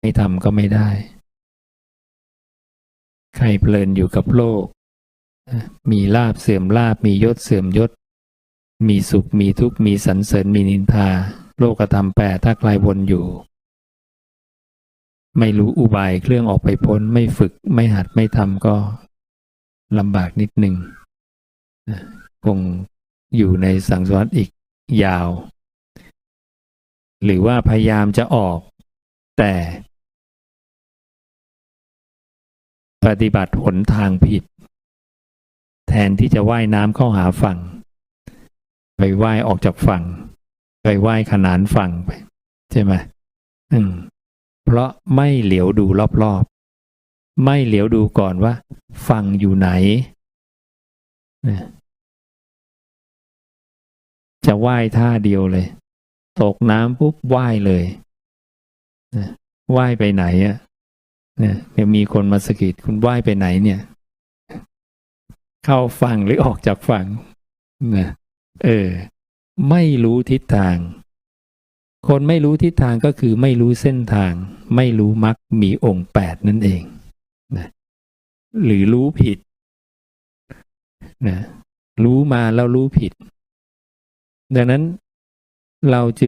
ไม่ทำก็ไม่ได้ ใครเพลินอยู่กับโลก มีลาบเสื่อมลาบมียศเสื่อมยศ มีสุขมีทุกข์มีสรรเสริญมีนินทา โลกธรรมแปรถ้าใครวนอยู่ ไม่รู้อุบายเครื่องออกไปพ้น ไม่ฝึกไม่หัดไม่ทำก็ลำบากนิดหนึ่งคงอยู่ในสังสารวัฏอีกยาว หรือว่าพยายามจะออก แต่ ปฏิบัติหนทางผิด แทนที่จะว่ายน้ำเข้าหาฝั่ง ไปว่ายออกจากฝั่ง ไปว่ายขนานฝั่งไป ใช่ไหมอืม เพราะไม่เหลียวดูรอบๆ ไม่เหลียวดูก่อนว่า ฝั่งอยู่ไหน จะว่ายท่าเดียวเลย ตกน้ำปุ๊บว่ายเลยว่ายไปไหนอะ่ะ นี่ยเดี๋ยวมีคนมาสะกิดคุณว่ายไปไหนเนี่ย เข้าฝั่งหรือออกจากฝั่งนะเออ ไม่รู้ทิศทาง คนไม่รู้ทิศทางก็คือไม่รู้เส้นทาง ไม่รู้มรรคมีองค์แปดนั่นเองนะหรือรู้ผิดนะรู้มาแล้วรู้ผิด ดังนั้นเราจึง